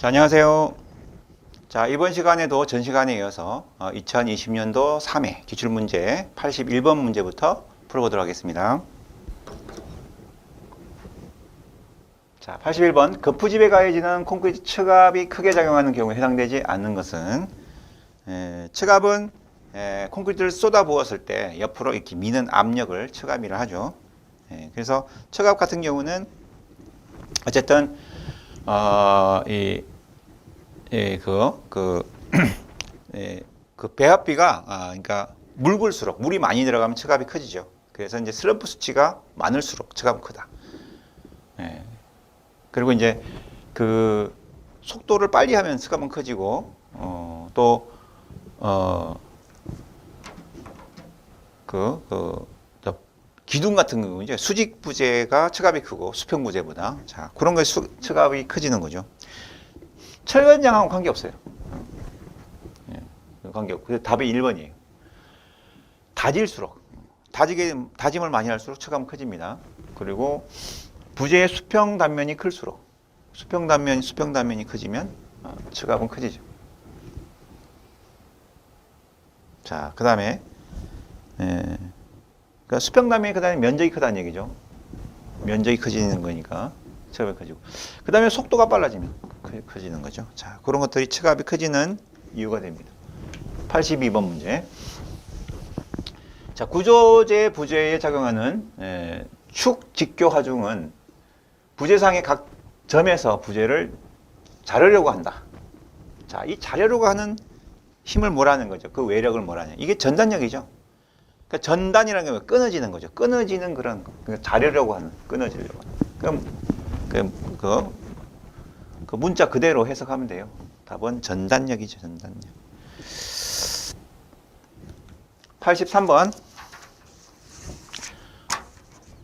자, 안녕하세요. 자, 이번 시간에도 전 시간에 이어서 2020년도 3회 기출문제 81번 문제부터 풀어보도록 하겠습니다. 자, 81번. 거푸집에 가해지는 콘크리트 층압이 크게 작용하는 경우에 해당되지 않는 것은 에, 층압은 에, 콘크리트를 쏟아 부었을 때 옆으로 이렇게 미는 압력을 층압이라 하죠. 예, 그래서 층압 같은 경우는 어쨌든 어, 이, 예, 그, 그, 예, 그 배합비가, 아, 그러니까 묽을수록, 물이 많이 들어가면 층압이 커지죠. 그래서 이제 슬럼프 수치가 많을수록 층압은 크다. 예. 그리고 이제 그 속도를 빨리 하면 층압은 커지고, 어, 또, 어, 그, 그, 저 기둥 같은 경우 이제 수직 부재가 층압이 크고 수평 부재보다 자 그런 게 수- 층압이 커지는 거죠. 철근장하고 관계 없어요. 예, 관계 없고 답이 1번이에요. 다질수록 다지게 다짐을 많이 할수록 층압은 커집니다. 그리고 부재의 수평 단면이 클수록 수평 단면 수평 단면이 커지면 어, 층압은 커지죠. 자 그다음에 예. 그러니까 수평 단면이 크다는 면적이 크다는 얘기죠. 면적이 커지는 거니까 층압이 커지고. 그 다음에 속도가 빨라지면 커- 커지는 거죠. 자, 그런 것들이 층압이 커지는 이유가 됩니다. 82번 문제. 자, 구조재 부재에 작용하는 에, 축 직교 하중은 부재상의 각 점에서 부재를 자르려고 한다. 자, 이 자르려고 하는 힘을 뭐라는 거죠? 그 외력을 뭐라냐? 이게 전단력이죠. 그러니까 전단이라는 게 끊어지는 거죠. 끊어지는 그런 거. 그러니까 자르려고 하는, 끊어지려고 하는. 그럼 그, 그, 그 문자 그대로 해석하면 돼요. 답은 전단력이죠, 전단력. 83번.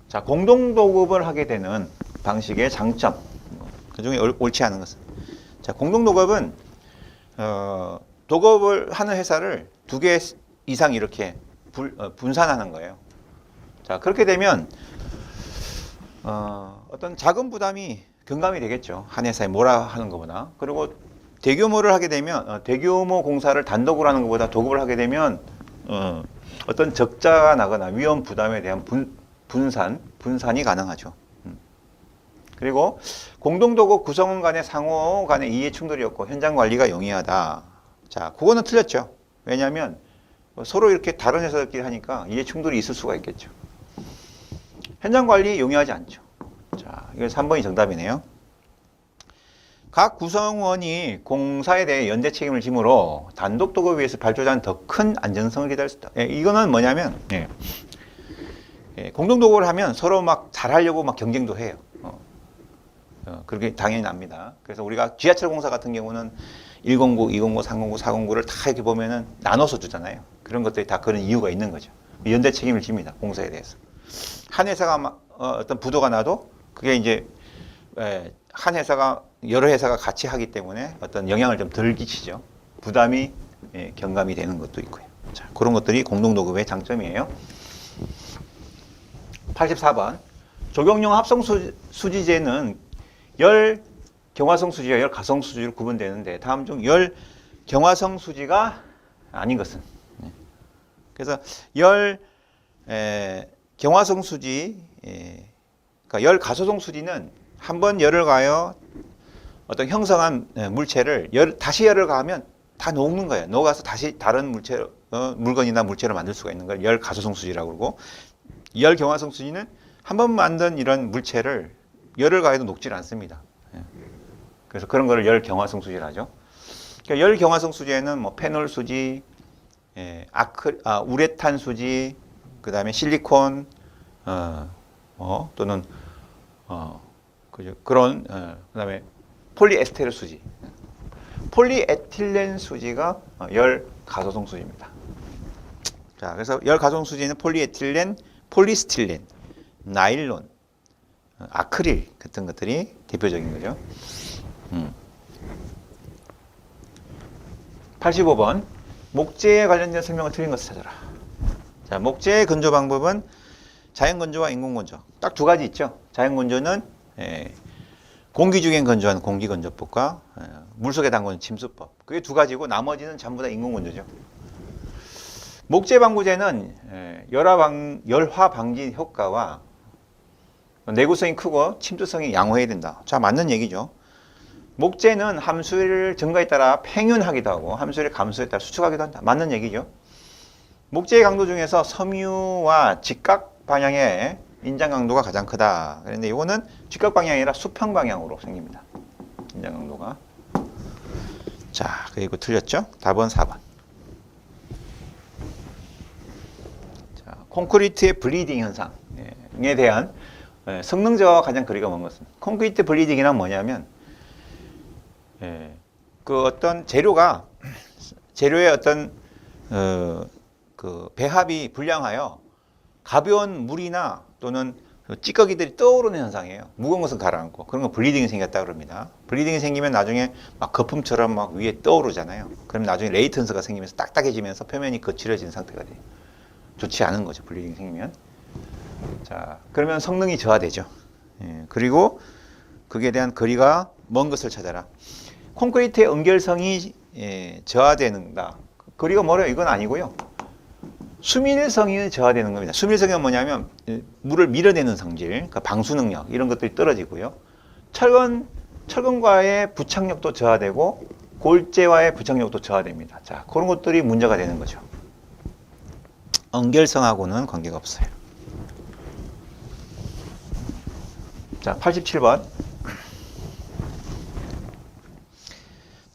자, 공동도급을 하게 되는 방식의 장점. 그 중에 옳- 옳지 않은 것은. 자, 공동도급은, 어, 도급을 하는 회사를 두 개 이상 이렇게 불- 어, 분산하는 거예요. 자, 그렇게 되면, 어, 어떤 작은 부담이 경감이 되겠죠. 한 회사에 뭐라 하는 것보다. 그리고 대규모를 하게 되면, 어, 대규모 공사를 단독으로 하는 것보다 도급을 하게 되면, 어, 어떤 적자가 나거나 위험 부담에 대한 분, 분산, 분산이 가능하죠. 음. 그리고 공동도급 구성원 간의 상호 간의 이해 충돌이 없고 현장 관리가 용이하다. 자, 그거는 틀렸죠. 왜냐하면 서로 이렇게 다른 회사들끼리 하니까 이해 충돌이 있을 수가 있겠죠. 현장 관리 용이하지 않죠. 자, 이거 3번이 정답이네요. 각 구성원이 공사에 대해 연대 책임을 지므로 단독 도급에 비해서 발주자는 더 큰 안전성을 기대할 수 있다. 예, 이거는 뭐냐면 예, 예, 공동 도급을 하면 서로 막 잘하려고 막 경쟁도 해요. 어, 어, 그렇게 당연히 납니다. 그래서 우리가 지하철 공사 같은 경우는 109, 209, 309, 409를 다 이렇게 보면은 나눠서 주잖아요. 그런 것들이 다 그런 이유가 있는 거죠. 연대 책임을 집니다. 공사에 대해서. 한 회사가 막, 어, 떤 부도가 나도 그게 이제 에, 한 회사가 여러 회사가 같이 하기 때문에 어떤 영향을 좀 덜 끼치죠. 부담이 예, 경감이 되는 것도 있고요. 자, 그런 것들이 공동도급의 장점이에요. 84번 적용용 합성 수, 수지제는 열 경화성 수지와 열 가성 수지로 구분되는데 다음 중 열 경화성 수지가 아닌 것은 네. 그래서 열 에, 경화성 수지 에, 그러니까 열 가소성 수지는 한 번 열을 가하여 어떤 형성한 에, 물체를 열, 다시 열을 가하면 다 녹는 거예요. 녹아서 다시 다른 물체 어, 물건이나 물체를 만들 수가 있는 걸 열 가소성 수지라고 그러고 열 경화성 수지는 한 번 만든 이런 물체를 열을 가해도 녹질 않습니다. 예. 그래서 그런 거를 열 경화성 수지라 하죠. 그러니까 열 경화성 수지에는 뭐 페놀 수지, 예, 아크, 아, 우레탄 수지, 그 다음에 실리콘, 어, 어, 또는 어, 그죠. 그런 어, 그 다음에 폴리에스테르 수지, 폴리에틸렌 수지가 어, 열 가소성 수지입니다. 자, 그래서 열 가소성 수지는 폴리에틸렌, 폴리스틸렌, 나일론, 어, 아크릴 같은 것들이 대표적인 거죠. 음. 85번 목재에 관련된 설명을 틀린 것을 찾아라. 자, 목재의 건조 방법은 자연 건조와 인공 건조 딱 두 가지 있죠. 자연 건조는 예, 공기 중엔 건조한 공기 건조법과 예, 물속에 담그는 침수법. 그게 두 가지고 나머지는 전부 다 인공 건조죠. 목재 방부제는 예, 열화 방 열화 방지 효과와 내구성이 크고 침투성이 양호해야 된다. 자, 맞는 얘기죠. 목재는 함수율 증가에 따라 팽윤하기도 하고 함수율 감소에 따라 수축하기도 한다. 맞는 얘기죠. 목재의 강도 중에서 섬유와 직각 방향의 인장 강도가 가장 크다. 그런데 이거는 직각 방향이 아니라 수평 방향으로 생깁니다. 인장 강도가. 자, 그리고 틀렸죠? 답은 4번. 자, 콘크리트의 블리딩 현상에 대한 예, 성능자와 가장 거리가 먼 것은 콘크리트 블리딩이란 뭐냐면 예, 그 어떤 재료가 재료의 어떤 어, 그 배합이 불량하여 가벼운 물이나 또는 그 찌꺼기들이 떠오르는 현상이에요. 무거운 것은 가라앉고 그런 건 블리딩이 생겼다 그럽니다. 블리딩이 생기면 나중에 막 거품처럼 막 위에 떠오르잖아요. 그럼 나중에 레이턴스가 생기면서 딱딱해지면서 표면이 거칠어진 상태가 돼요. 좋지 않은 거죠. 블리딩이 생기면. 자, 그러면 성능이 저하되죠. 예, 그리고 그에 대한 거리가 먼 것을 찾아라. 콘크리트의 응결성이 예, 저하되는다. 거리가 멀어요. 이건 아니고요. 수밀성이 저하되는 겁니다. 수밀성이 뭐냐면 예, 물을 밀어내는 성질, 그러니까 방수 능력 이런 것들이 떨어지고요. 철근 철근과의 부착력도 저하되고 골재와의 부착력도 저하됩니다. 자, 그런 것들이 문제가 되는 거죠. 응결성하고는 관계가 없어요. 자, 87번.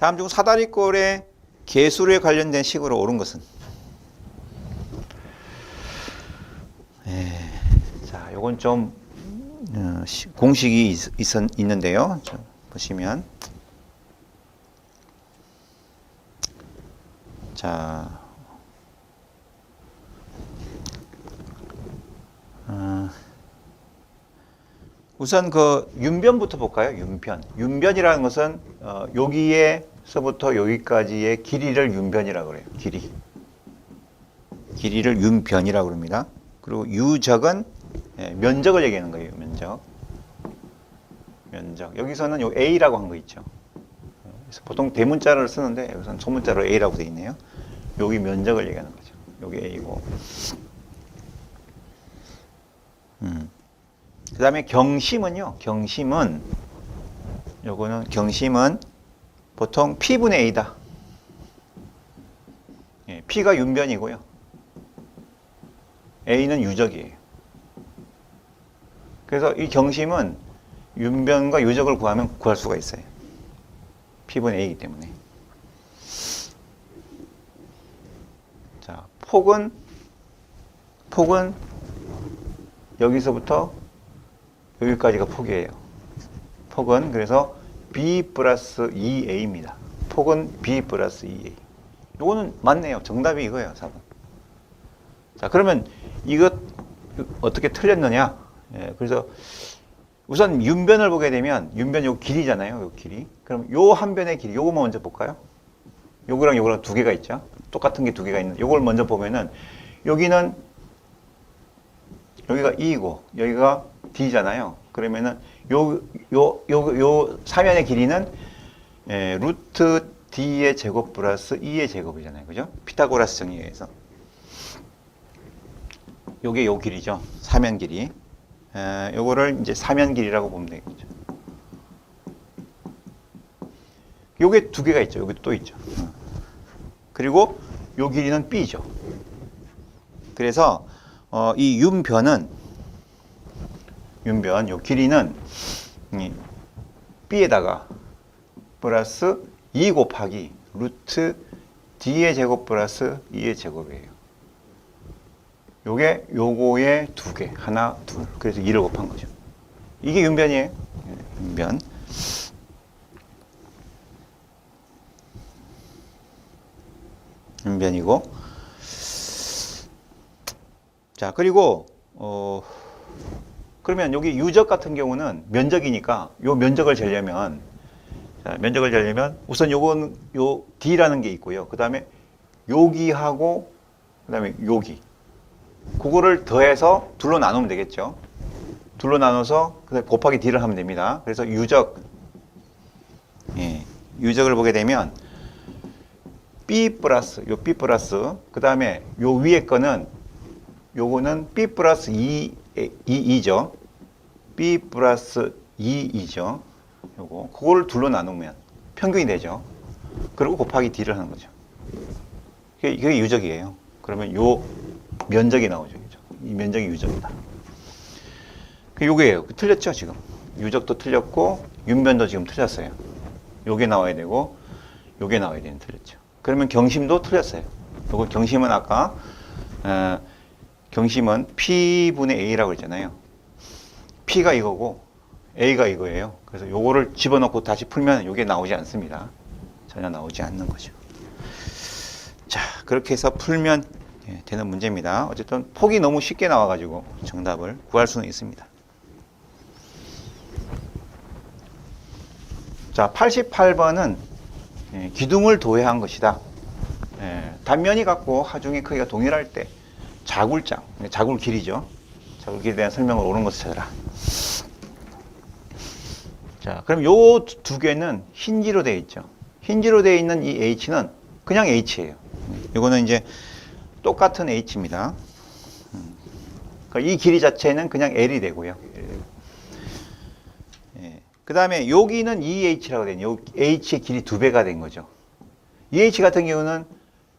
다음 중 사다리꼴의 개수에 관련된 식으로 옳은 것은? 예, 자, 요건 좀 어, 시- 공식이 있, 있, 있는데요. 자, 보시면 자, 우선 그 윤변부터 볼까요? 윤변. 윤변이라는 것은 어, 여기에서부터 여기까지의 길이를 윤변이라고 그래요. 길이. 길이를 윤변이라고 그럽니다. 그리고 유적은 예, 면적을 얘기하는 거예요. 면적. 면적. 여기서는 요 A라고 한 거 있죠. 그래서 보통 대문자를 쓰는데 여기서는 소문자로 A라고 되어 있네요. 여기 면적을 얘기하는 거죠. 여기 A고. 음. 그 다음에 경심은요, 경심은, 요거는 경심은 보통 P분의 A다. 예, P가 윤변이고요. A는 유적이에요. 그래서 이 경심은 윤변과 유적을 구하면 구할 수가 있어요. P분의 A이기 때문에. 자, 폭은, 폭은 여기서부터 여기까지가 폭이에요. 폭은 그래서 b 플러스 2a입니다. 폭은 b 플러스 2a. 요거는 맞네요. 정답이 이거예요. 4번. 자, 그러면 이것 어떻게 틀렸느냐? 예, 그래서 우선 윤변을 보게 되면 윤변 요 길이잖아요. 요 길이. 그럼 요 한 변의 길이 요거만 먼저 볼까요? 요거랑 요거랑 두 개가 있죠. 똑같은 게 두 개가 있는. 요걸 먼저 보면은 여기는 여기가 E고 여기가 D잖아요. 그러면은 요 요 요 요 사면의 길이는 에, 루트 D의 제곱 플러스 E의 제곱이잖아요. 그죠? 피타고라스 정의에 의해서. 요게 요 길이죠. 사면 길이. 에, 요거를 이제 사면 길이라고 보면 되겠죠. 요게 두 개가 있죠. 여기 또 있죠. 어. 그리고 요 길이는 B죠. 그래서 어, 이 윤변은 윤변 요 길이는 이 b에다가 플러스 2 곱하기 루트 d의 제곱 플러스 2의 제곱이에요. 요게 요거의 두 개, 하나, 둘. 그래서 2를 곱한 거죠. 이게 윤변이에요. 예, 윤변. 윤변이고 자, 그리고 어 그러면 여기 유적 같은 경우는 면적이니까 요 면적을 재려면 자, 면적을 재려면 우선 요건 요 D라는 게 있고요. 그다음에 여기하고 그다음에 여기 그거를 더해서 둘로 나누면 되겠죠. 둘로 나눠서 그다음에 곱하기 D를 하면 됩니다. 그래서 유적 예, 유적을 보게 되면 B 플러스 요 B 플러스 그 다음에 요 위에 거는 요거는 B 플러스 2, 2이죠. B 플러스 2이죠. 요거 그거를 둘로 나누면 평균이 되죠. 그리고 곱하기 D를 하는 거죠. 그게, 그게 유적이에요. 그러면 요 면적이 나오죠. 이 면적이 유적이다. 그 요게예요. 틀렸죠, 지금. 유적도 틀렸고 윤변도 지금 틀렸어요. 요게 나와야 되고 요게 나와야 되는 틀렸죠. 그러면 경심도 틀렸어요. 요거 경심은 아까 어, 경심은 P분의 A라고 했잖아요. P가 이거고 A가 이거예요. 그래서 요거를 집어넣고 다시 풀면 요게 나오지 않습니다. 전혀 나오지 않는 거죠. 자, 그렇게 해서 풀면 예, 되는 문제입니다. 어쨌든 폭이 너무 쉽게 나와가지고 정답을 구할 수는 있습니다. 자, 88번은 예, 기둥을 도해한 것이다. 예, 단면이 같고 하중의 크기가 동일할 때 자굴장, 자굴 길이죠. 자굴 길이에 대한 설명을 옳은 것을 찾아라. 자, 그럼 요 두 개는 흰지로 되어 있죠. 흰지로 되어 있는 이 H는 그냥 H예요. 이거는 이제 똑같은 H입니다. 음. 그러니까 이 길이 자체는 그냥 L이 되고요. 예. 그 다음에 여기는 EH라고 되는 요 H의 길이 두 배가 된 거죠. EH 같은 경우는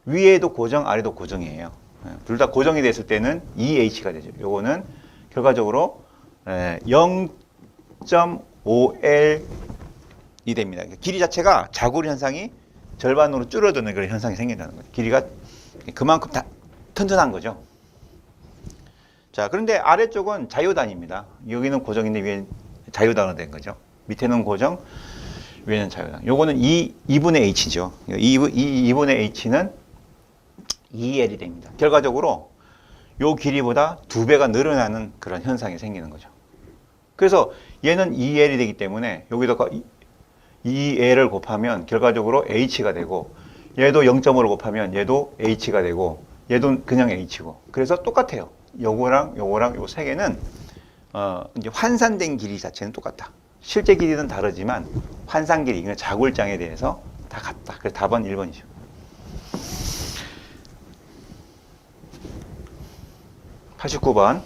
위에도 고정, 아래도 고정이에요. 예. 둘다 고정이 됐을 때는 EH가 되죠. 요거는 결과적으로 0.5L이 됩니다. 그러니까 길이 자체가 자굴 현상이 절반으로 줄어드는 그런 현상이 생긴다는 거죠. 길이가 그만큼 다 튼튼한 거죠. 자, 그런데 아래쪽은 자유단입니다. 여기는 고정인데 위에 자유단으로 된 거죠. 밑에는 고정, 위에는 자유단. 요거는 2, 2분의 H죠. 2, 2, 2분의 H는 2L이 됩니다. 결과적으로 요 길이보다 두 배가 늘어나는 그런 현상이 생기는 거죠. 그래서 얘는 2L이 되기 때문에 여기다가 2L을 곱하면 결과적으로 H가 되고 얘도 0.5를 곱하면 얘도 H가 되고 얘도 그냥 H고 그래서 똑같아요. 요거랑 요거랑 요 세 개는 어 이제 환산된 길이 자체는 똑같다. 실제 길이는 다르지만 환산 길이, 자굴장에 대해서 다 같다. 그래서 답은 1번이죠. 팔십구 번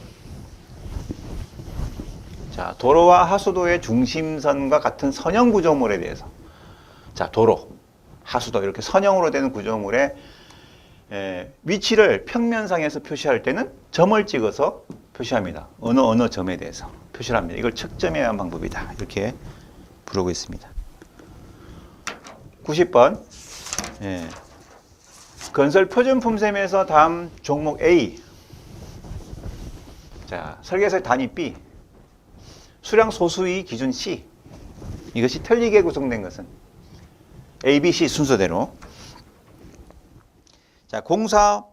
자, 도로와 하수도의 중심선과 같은 선형 구조물에 대해서. 자, 도로, 하수도 이렇게 선형으로 되는 구조물의 에, 위치를 평면상에서 표시할 때는 점을 찍어서 표시합니다. 어느 어느 점에 대해서 표시를 합니다. 이걸 측점해야 하는 방법이다. 이렇게 부르고 있습니다. 90번. 예. 건설 표준 품셈에서 다음 종목 A. 자, 설계서의 단위 B. 수량 소수의 기준 C. 이것이 틀리게 구성된 것은 A, B, C 순서대로. 자, 공사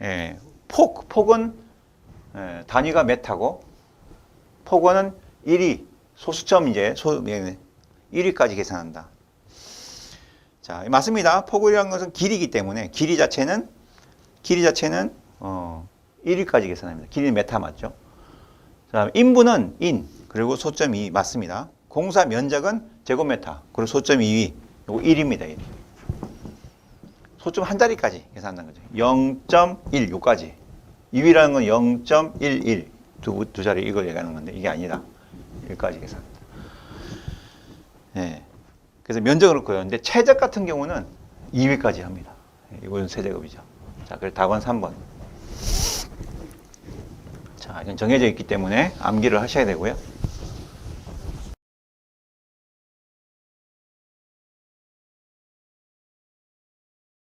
예, 폭, 폭은 예, 단위가 메타고 폭원은 1위, 소수점 이제 소, 예, 1위까지 계산한다. 자, 맞습니다. 폭이라는 것은 길이기 때문에 길이 자체는 길이 자체는 어, 1위까지 계산합니다. 길이는 메타 맞죠? 자, 인분은 인 그리고 소점 2 맞습니다. 공사 면적은 제곱메타 그리고 소점 2위 요거 1입니다. 1. 소점 한 자리까지 계산한다는 거죠. 0.1 요까지. 2위라는 건 0.11 두, 두 자리 이걸 얘기하는 건데 이게 아니다. 여기까지 계산합니다. 예. 그래서 면적을 그렇고요. 근데 최적 같은 경우는 2위까지 합니다. 예, 이건 세제곱이죠. 자, 그래서 답은 3번. 자, 이건 정해져 있기 때문에 암기를 하셔야 되고요.